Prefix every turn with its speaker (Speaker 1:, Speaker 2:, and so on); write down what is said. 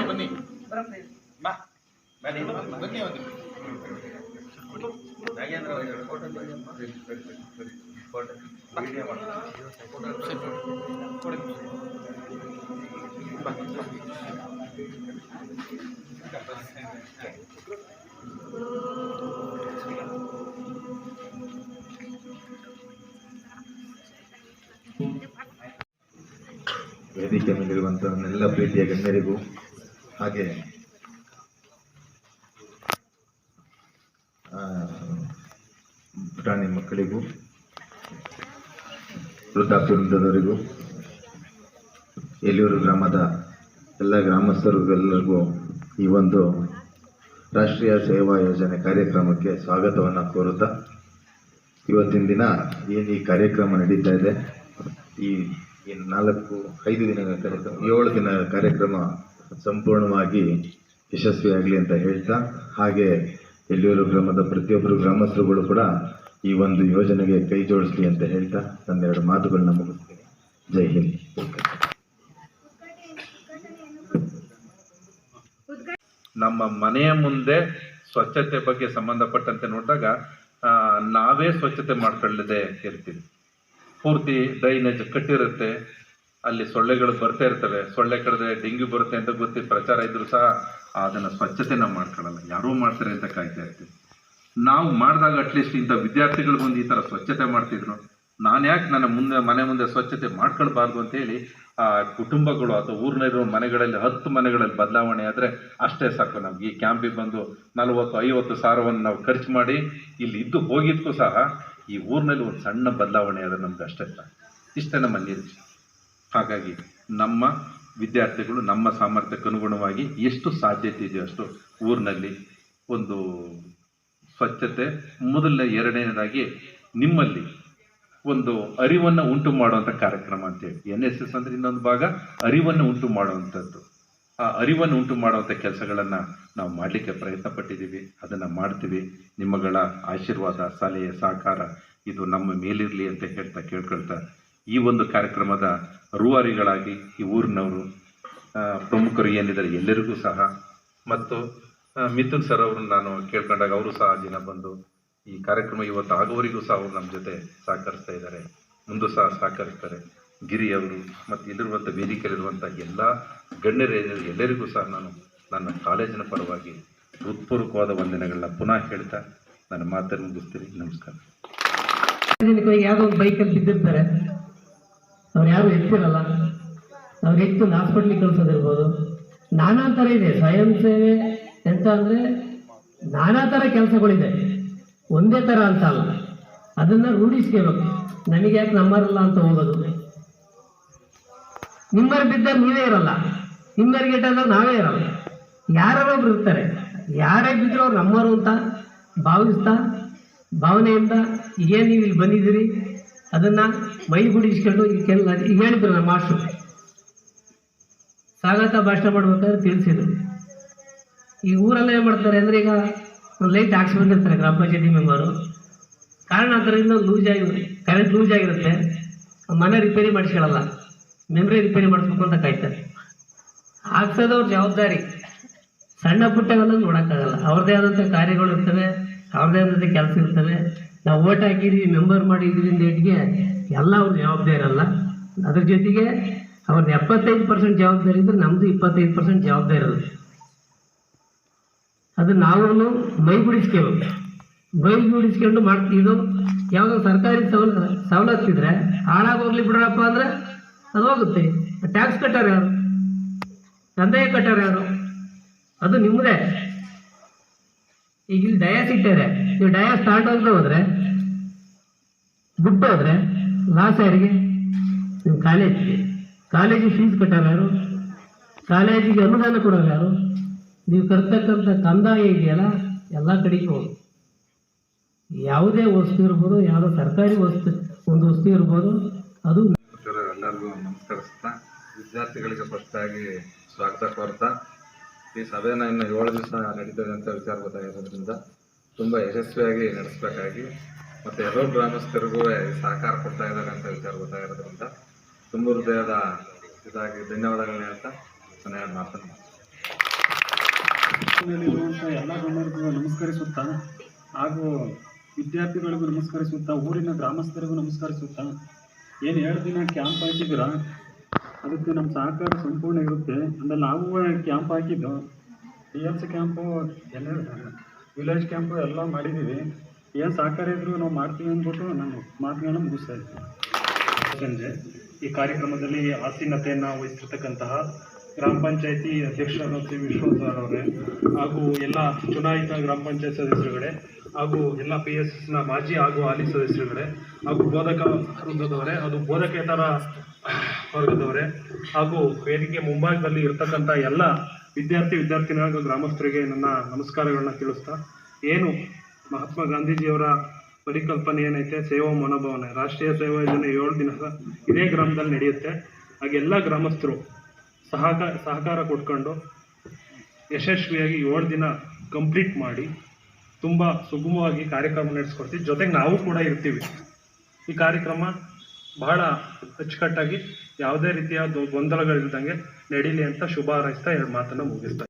Speaker 1: ಬನ್ನಿ ಬಾ ಬನ್ನಿ ಬನ್ನಿ ಒಂದು ನಾಗೇಂದ್ರ ಅವ್ರ ಫೋಟೋ ಫೋಟೋ ವಿಡಿಯೋ ಮಾಡಿ ಕೊಡಿ ಬಾ ಬಾ.
Speaker 2: ವೇದಿಕೆ ಮೇಲಿರುವಂಥ ನನ್ನೆಲ್ಲ ಪ್ರೀತಿಯ ಗಣ್ಯರಿಗೂ ಹಾಗೆ ಪುಟಾಣಿ ಮಕ್ಕಳಿಗೂ, ವೃದ್ಧಾಪ್ಯ ವೃಂದದವರಿಗೂ ಗ್ರಾಮದ ಎಲ್ಲ ಗ್ರಾಮಸ್ಥರಿಗೂ ಎಲ್ಲರಿಗೂ ಈ ಒಂದು ರಾಷ್ಟ್ರೀಯ ಸೇವಾ ಯೋಜನೆ ಕಾರ್ಯಕ್ರಮಕ್ಕೆ ಸ್ವಾಗತವನ್ನು ಕೋರುತ್ತಾ, ಇವತ್ತಿನ ದಿನ ಏನು ಈ ಕಾರ್ಯಕ್ರಮ ನಡೀತಾ ಇದೆ, ಈ ಈ ನಾಲ್ಕು, ಐದು ದಿನಗಳ ಕಾರ್ಯಕ್ರಮ, ಏಳು ದಿನ ಕಾರ್ಯಕ್ರಮ ಸಂಪೂರ್ಣವಾಗಿ ಯಶಸ್ವಿಯಾಗಲಿ ಅಂತ ಹೇಳ್ತಾ, ಹಾಗೆ ಎಲ್ಲಿಯೂರು ಗ್ರಾಮದ ಪ್ರತಿಯೊಬ್ಬರು ಗ್ರಾಮಸ್ಥರುಗಳು ಕೂಡ ಈ ಒಂದು ಯೋಜನೆಗೆ ಕೈ ಜೋಡಿಸ್ಲಿ ಅಂತ ಹೇಳ್ತಾ ನನ್ನೆರಡು ಮಾತುಗಳನ್ನ ಮುಗಿಸ್ತೀನಿ. ಜೈ ಹಿಂದ್.
Speaker 3: ನಮ್ಮ ಮನೆಯ ಮುಂದೆ ಸ್ವಚ್ಛತೆ ಬಗ್ಗೆ ಸಂಬಂಧಪಟ್ಟಂತೆ ನೋಡಿದಾಗ ನಾವೇ ಸ್ವಚ್ಛತೆ ಮಾಡ್ಕೊಳ್ಳದೆ ಇರ್ತೀವಿ. ಪೂರ್ತಿ ಡ್ರೈನೇಜ್ ಕಟ್ಟಿರುತ್ತೆ. ಅಲ್ಲಿ ಸೊಳ್ಳೆಗಳು ಬರ್ತಾ ಇರ್ತವೆ. ಸೊಳ್ಳೆ ಕಡಿದ್ರೆ ಡೆಂಗ್ಯೂ ಬರುತ್ತೆ ಅಂತ ಗೊತ್ತಿ ಪ್ರಚಾರ ಇದ್ರು ಸಹ ಅದನ್ನು ಸ್ವಚ್ಛತೆ ನಾವು ಮಾಡ್ಕೊಳ್ಳಲ್ಲ. ಯಾರೂ ಮಾಡ್ತಾರೆ ಅಂತ ಕಾಯ್ತಾ ಇರ್ತೀವಿ. ನಾವು ಮಾಡಿದಾಗ ಅಟ್ಲೀಸ್ಟ್ ಇಂಥ ವಿದ್ಯಾರ್ಥಿಗಳು ಬಂದು ಈ ಥರ ಸ್ವಚ್ಛತೆ ಮಾಡ್ತಿದ್ರು. ನಾನು ಯಾಕೆ ನನ್ನ ಮುಂದೆ, ಮನೆ ಮುಂದೆ ಸ್ವಚ್ಛತೆ ಮಾಡ್ಕೊಳ್ಬಾರ್ದು ಅಂತೇಳಿ ಆ ಕುಟುಂಬಗಳು ಅಥವಾ ಊರಿನಲ್ಲಿರೋ ಮನೆಗಳಲ್ಲಿ, ಹತ್ತು ಮನೆಗಳಲ್ಲಿ ಬದಲಾವಣೆ ಆದರೆ ಅಷ್ಟೇ ಸಾಕು ನಮ್ಗೆ. ಈ ಕ್ಯಾಂಪಿಗೆ ಬಂದು ನಲವತ್ತು, ಐವತ್ತು ಸಾವಿರವನ್ನು ನಾವು ಖರ್ಚು ಮಾಡಿ, ಇಲ್ಲಿ ಇದ್ದು ಹೋಗಿದ್ದಕ್ಕೂ ಸಹ ಈ ಊರಿನಲ್ಲಿ ಒಂದು ಸಣ್ಣ ಬದಲಾವಣೆ ಆದರೆ ನಮ್ಗೆ ಅಷ್ಟೇ ಇಷ್ಟೇ ನಮ್ಮ ನಿರೀಕ್ಷೆ ಹಾಗಾಗಿ ನಮ್ಮ ವಿದ್ಯಾರ್ಥಿಗಳು, ನಮ್ಮ ಸಾಮರ್ಥ್ಯಕ್ಕೆ ಅನುಗುಣವಾಗಿ ಎಷ್ಟು ಸಾಧ್ಯತೆ ಇದೆಯೋ ಅಷ್ಟು ಊರಿನಲ್ಲಿ ಒಂದು ಸ್ವಚ್ಛತೆ, ಮೊದಲನೇ, ಎರಡನೇದಾಗಿ ನಿಮ್ಮಲ್ಲಿ ಒಂದು ಅರಿವನ್ನು ಉಂಟು ಮಾಡುವಂಥ ಕಾರ್ಯಕ್ರಮ ಅಂತೇಳಿ ಎನ್ ಎಸ್ ಎಸ್ ಅಂದರೆ ಇನ್ನೊಂದು ಭಾಗ, ಅರಿವನ್ನು ಉಂಟು ಮಾಡುವಂಥದ್ದು ಆ ಅರಿವನ್ನು ಉಂಟು ಮಾಡುವಂಥ ಕೆಲಸಗಳನ್ನು ನಾವು ಮಾಡಲಿಕ್ಕೆ ಪ್ರಯತ್ನ ಪಟ್ಟಿದ್ದೀವಿ ಅದನ್ನು ಮಾಡ್ತೀವಿ. ನಿಮ್ಮಗಳ ಆಶೀರ್ವಾದ, ಸಲಹೆ, ಸಹಕಾರ ಇದು ನಮ್ಮ ಮೇಲಿರಲಿ ಅಂತ ಹೇಳ್ತಾ ಕೇಳ್ಕೊಳ್ತಾ ಈ ಒಂದು ಕಾರ್ಯಕ್ರಮದ ರೂವಾರಿಗಳಾಗಿ ಈ ಊರಿನವರು ಪ್ರಮುಖರು ಏನಿದ್ದಾರೆ ಎಲ್ಲರಿಗೂ ಸಹ ಮತ್ತು ಮಿಥುನ್ ಸರ್ ಅವರು ನಾನು ಕೇಳ್ಕೊಂಡಾಗ ಅವರು ಸಹ ದಿನ ಬಂದು ಈ ಕಾರ್ಯಕ್ರಮ ಇವತ್ತು ಆಗೋವರಿಗೂ ಸಹ ಅವರು ನಮ್ಮ ಜೊತೆ ಸಹಕರಿಸ್ತಾ ಇದ್ದಾರೆ. ಮುಂದೂ ಸಹ ಸಹಕರಿಸ್ತಾರೆ. ಗಿರಿಯವರು ಮತ್ತು ಇಲ್ಲಿರುವಂಥ ವೇದಿಕೆಯಲ್ಲಿರುವಂಥ ಎಲ್ಲ ಗಣ್ಯರ ಎಲ್ಲರಿಗೂ ಸಹ ನಾನು ನನ್ನ ಕಾಲೇಜಿನ ಪರವಾಗಿ ಹೃತ್ಪೂರ್ವಕವಾದ ವಂದನೆಗಳನ್ನ ಪುನಃ ಹೇಳ್ತಾ ನನ್ನ ಮಾತನ್ನು ಮುಗಿಸ್ತೀನಿ. ನಮಸ್ಕಾರ.
Speaker 4: ಸಾರ್ವಜನಿಕವಾಗಿ ಬೈಕಲ್ಲಿ ಬಿದ್ದಿರ್ತಾರೆ. ಅವ್ರು ಯಾರು ಹೆಚ್ಚಿರಲ್ಲ ಅವ್ರು ಎತ್ತು ಹಾಸ್ಪಿಟ್ಲಿಗೆ ಕಳ್ಸೋದಿರ್ಬೋದು. ನಾನಾ ಥರ ಇದೆ. ಸ್ವಯಂ ಸೇವೆ ಎಂತ ಅಂದರೆ ನಾನಾ ಥರ ಕೆಲಸಗಳಿದೆ. ಒಂದೇ ಥರ ಅಂತ ಅಲ್ಲ. ಅದನ್ನು ರೂಢಿಸ್ಕೋಬೇಕು. ನನಗೆ ಯಾಕೆ ನಮ್ಮರಲ್ಲ ಅಂತ ಹೋಗೋದು. ನಿಮ್ಮರು ಬಿದ್ದಾಗ ನೀವೇ ಇರಲ್ಲ. ಇಟ್ಟಾಗ ನಾವೇ ಇರಲ್ಲ ಯಾರೋ ಒಬ್ರು ಇರ್ತಾರೆ. ಯಾರೇ ಬಿದ್ದರೂ ಅವ್ರು ನಮ್ಮವರು ಅಂತ ಭಾವಿಸ್ತಾ, ಭಾವನೆಯಿಂದ ಏನು ನೀವು ಇಲ್ಲಿ ಬಂದಿದ್ದೀರಿ? ಅದನ್ನು ಮೈ ಗುಡಿಸ್ಕೊಂಡು ಈ ಕೆಲ ಹೇಳಿದ್ರು ನಮ್ಮ ಮಾಸ್ಟ್ರು. ಸ್ವಾಗತ ಭಾಷಣ ಮಾಡ್ಬೇಕಾದ್ರೆ ತಿಳಿಸಿದ್ರು. ಈ ಊರಲ್ಲೇ ಏನು ಮಾಡ್ತಾರೆ ಅಂದರೆ ಈಗ ಒಂದು ಲೈಟ್ ಹಾಕ್ಸಿ ಬಂದಿರ್ತಾರೆ ಗ್ರಾಮ ಪಂಚಾಯತಿ ಮೆಂಬರು ಕಾರಣಾಂತರದಿಂದ ಲೂಸ್ ಆಗಿ ಕರೆಂಟ್ ಲೂಸ್ ಆಗಿರುತ್ತೆ. ಮನೆ ರಿಪೇರಿ ಮಾಡಿಸ್ಕೊಳ್ಳಲ್ಲ. ಮೆಮ್ರಿ ರಿಪೇರಿ ಮಾಡಿಸ್ಬೇಕು ಅಂತ ಕಾಯ್ತಾರೆ. ಹಾಕ್ಸೋದವ್ರ ಜವಾಬ್ದಾರಿ. ಸಣ್ಣ ಪುಟ್ಟವೆಲ್ಲ ನೋಡೋಕ್ಕಾಗಲ್ಲ. ಅವ್ರದ್ದೇ ಆದಂಥ ಕಾರ್ಯಗಳು ಇರ್ತವೆ, ಅವ್ರದ್ದೇ ಆದಂಥ ಕೆಲಸ ಇರ್ತವೆ. ನಾವು ಓಟ್ ಹಾಕಿದ್ವಿ, ಮೆಂಬರ್ ಮಾಡಿದ್ವಿ ಡೇಟ್ಗೆ ಎಲ್ಲ ಅವ್ರ ಜವಾಬ್ದಾರಿ ಇರಲ್ಲ ಅದ್ರ ಜೊತೆಗೆ ಅವ್ರದ್ದು ಎಪ್ಪತ್ತೈದು ಪರ್ಸೆಂಟ್ ಜವಾಬ್ದಾರಿ ಇದ್ರೆ ನಮ್ಮದು ಇಪ್ಪತ್ತೈದು ಪರ್ಸೆಂಟ್ ಜವಾಬ್ದಾರಿ ಇರುತ್ತೆ ಅದು ನಾವು ಮೈಗೂಡಿಸ್ಕೇವು. ಮೈಗೂಡಿಸ್ಕೊಂಡು ಮಾಡ್ತಿದ್ದು ಯಾವುದೋ ಸರ್ಕಾರಿ ಸವಲತ್ತು ಸವಲತ್ತಿದ್ರೆ ಹಾಳಾಗೋಗ್ಲಿ ಬಿಡ್ರಪ್ಪ ಅಂದ್ರೆ ಅದು ಹೋಗುತ್ತೆ. ಟ್ಯಾಕ್ಸ್ ಕಟ್ಟಾರ ಯಾರು ಕಟ್ಟಾರ ಯಾರು? ಅದು ನಿಮ್ಮದೇ ಈಗ ಇಲ್ಲಿ ಡಯಾಸ್ ಇಟ್ಟಿದೆ ನೀವು ಡಯಾಸ್ ಸ್ಟಾರ್ಟ್ ಅಂತ ಹೋದ್ರೆ, ಬಿಟ್ಟು ಹೋದ್ರೆ ಲಾಸ್ ಯಾರಿಗೆ? ನಿಮ್ಮ ಕಾಲೇಜಿಗೆ ಕಾಲೇಜಿಗೆ ಫೀಸ್ ಕಟ್ಟಾರ ಯಾರು? ಕಾಲೇಜಿಗೆ ಅನುದಾನ ಕೊಡೋರು ಯಾರು? ನೀವು ಕರ್ತಕ್ಕಂಥ ಕಂದಾಯ ಇದೆಯಲ್ಲ, ಎಲ್ಲ ಕಡೆಗೆ ಹೋಗಿ ಯಾವುದೇ ವಸ್ತು ಇರ್ಬೋದು, ಯಾವುದೋ ಸರ್ಕಾರಿ ವಸ್ತು, ಒಂದು ವಸ್ತು ಇರ್ಬೋದು, ಅದು
Speaker 5: ನಮಸ್ಕರಿಸ್ತಾ. ವಿದ್ಯಾರ್ಥಿಗಳಿಗೆ ಫಸ್ಟಾಗಿ ಸ್ವಾಗತ ಕೋರ್ತಾ. ಈ ಸಭೆನ ಇನ್ನು ಏಳು ದಿವಸ ನಡೀತದೆ ಅಂತ ವಿಚಾರ ಗೊತ್ತಾಗಿರೋದ್ರಿಂದ ತುಂಬ ಯಶಸ್ವಿಯಾಗಿ ನಡೆಸಬೇಕಾಗಿ ಮತ್ತು ಎಲ್ಲೋ ಗ್ರಾಮಸ್ಥರಿಗೂ ಸಹಕಾರ ಕೊಡ್ತಾ ಇದ್ದಾರೆ ಅಂತ ವಿಚಾರ ಗೊತ್ತಾಗಿರೋದ್ರಿಂದ ತುಂಬ ಹೃದಯದ ಇದಾಗಿ ಧನ್ಯವಾದಗಳನ್ನ ಹೇಳ್ತಾ ಮಾತನ್ನು
Speaker 6: ಎಲ್ಲ ಗಣ್ಯರಿಗೂ ನಮಸ್ಕರಿಸುತ್ತಾ ಹಾಗೂ ವಿದ್ಯಾರ್ಥಿಗಳಿಗೂ ನಮಸ್ಕರಿಸುತ್ತಾ, ಊರಿನ ಗ್ರಾಮಸ್ಥರಿಗೂ ನಮಸ್ಕರಿಸುತ್ತಾ, ಏನು ಎರಡು ದಿನ ಕ್ಯಾಂಪ್ ಹಾಕಿದ್ದೀರಾ ಅದಕ್ಕೆ ನಮ್ಮ ಸಹಕಾರ ಸಂಪೂರ್ಣ ಇರುತ್ತೆ. ಅಂದರೆ ನಾವು ಕ್ಯಾಂಪ್ ಹಾಕಿದ್ದು ಪಿ ಎಲ್ ಸಿ ಕ್ಯಾಂಪು ಎಲ್ಲ ವಿಲೇಜ್ ಕ್ಯಾಂಪು ಎಲ್ಲ ಮಾಡಿದ್ದೀವಿ. ಏನು ಸಹಕಾರ ಇದ್ದರೂ ನಾವು ಮಾಡ್ತೀವಿ ಅಂದ್ಬಿಟ್ಟು ನಾನು ಮಾತುಗಳನ್ನ ಮುಗಿಸ್ತಾ ಇದ್ದೀನಿ ಸಂಜೆ ಈ ಕಾರ್ಯಕ್ರಮದಲ್ಲಿ ಆಸೀನತೆಯನ್ನು ವಹಿಸಿರ್ತಕ್ಕಂತಹ ಗ್ರಾಮ ಪಂಚಾಯತಿ ಅಧ್ಯಕ್ಷ ಶ್ರೀ ವಿಶ್ವನಾಥ್ ಅವರೇ, ಹಾಗೂ ಎಲ್ಲ ಚುನಾಯಿತ ಗ್ರಾಮ ಪಂಚಾಯತ್ ಸದಸ್ಯರುಗಳೇ, ಹಾಗೂ ಎಲ್ಲ ಪಿ ಎಸ್ ಎಸ್ನ ಮಾಜಿ ಹಾಗೂ ಹಾಲಿ ಸದಸ್ಯರುಗಳೇ, ಹಾಗೂ ಬೋಧಕ ವೃಂದದವರೇ ಅದು ಬೋಧಕೇತರ ವರ್ಗದವರೇ ಹಾಗೂ ವೇದಿಕೆ ಮುಂಭಾಗದಲ್ಲಿ ಇರತಕ್ಕಂಥ ಎಲ್ಲ ವಿದ್ಯಾರ್ಥಿ ವಿದ್ಯಾರ್ಥಿನಿ ಹಾಗೂ ಗ್ರಾಮಸ್ಥರಿಗೆ ನನ್ನ ನಮಸ್ಕಾರಗಳನ್ನ ತಿಳಿಸ್ತಾ, ಏನು ಮಹಾತ್ಮ ಗಾಂಧೀಜಿಯವರ ಪರಿಕಲ್ಪನೆ ಏನೈತೆ? ಸೇವಾ ಮನೋಭಾವನೆ. ರಾಷ್ಟ್ರೀಯ ಸೇವಾ ಯೋಜನೆ ಏಳು ದಿನ ಇದೇ ಗ್ರಾಮದಲ್ಲಿ ನಡೆಯುತ್ತೆ. ಹಾಗೆಲ್ಲ ಗ್ರಾಮಸ್ಥರು ಸಹಕಾರ ಸಹಕಾರ ಕೊಟ್ಕೊಂಡು ಯಶಸ್ವಿಯಾಗಿ ಏಳು ದಿನ ಕಂಪ್ಲೀಟ್ ಮಾಡಿ ತುಂಬ ಸುಗಮವಾಗಿ ಕಾರ್ಯಕ್ರಮ ನಡೆಸ್ಕೊಡ್ತೀವಿ. ಜೊತೆಗೆ ನಾವು ಕೂಡ ಇರ್ತೀವಿ. ಈ ಕಾರ್ಯಕ್ರಮ ಬಹಳ ಅಚ್ಚುಕಟ್ಟಾಗಿ ಯಾವುದೇ ರೀತಿಯ ಗೊಂದಲಗಳಿಲ್ದಂಗೆ ನಡೀಲಿ ಅಂತ ಶುಭ ಹಾರೈಸ್ತಾ ಎರಡು ಮಾತನ್ನು ಮುಗಿಸ್ತಾ